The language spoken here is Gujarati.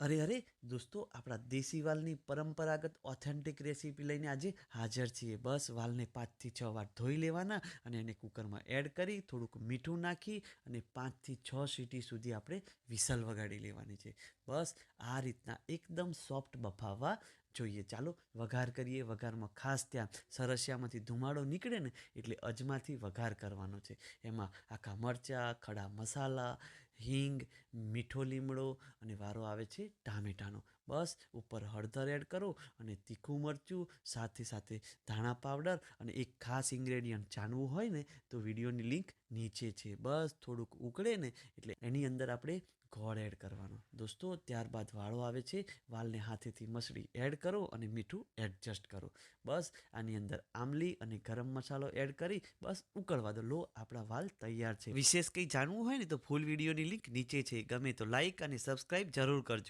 અરે અરે, દોસ્તો, આપણા દેશી વાલની પરંપરાગત ઓથેન્ટિક રેસીપી લઈને આજે હાજર છીએ. બસ, વાલને પાંચથી છ વાર ધોઈ લેવાના અને એને કુકરમાં એડ કરી, થોડુંક મીઠું નાખી અને પાંચથી છ સીટી સુધી આપણે વિસલ વગાડી લેવાની છે. બસ, આ રીતના એકદમ સોફ્ટ બફાવવા જોઈએ. ચાલો, વઘાર કરીએ. વઘારમાં ખાસ ત્યાં સરસિયામાંથી ધુમાડો નીકળે ને એટલે અજમાથી વઘાર કરવાનો છે. એમાં આખા મરચાં, ખડા મસાલા હિંગ, મીઠો લીમડો અને વારો આવે છે ટામેટાનો. બસ, ઉપર હળદર એડ કરો અને તીખું મરચું, સાથે સાથે ધાણા પાવડર અને એક ખાસ ઇન્ગ્રેડિયન્ટ જાણવું હોય ને તો વિડીયોની લિંક નીચે છે. બસ, થોડુંક ઉકળે ને એટલે એની અંદર આપણે ગોળ એડ કરવાનો. દોસ્તો, ત્યારબાદ વાળો આવે છે, વાલને હાથેથી મસળી એડ કરો અને મીઠું એડજસ્ટ કરો. બસ, આની અંદર આમલી અને ગરમ મસાલો એડ કરી બસ ઉકળવા દો. લો, આપણા વાલ તૈયાર છે. વિશેષ કંઈ જાણવું હોય ને તો ફૂલ વિડીયોની લિંક નીચે છે. ગમે તો લાઈક અને સબસ્ક્રાઈબ જરૂર કરજો.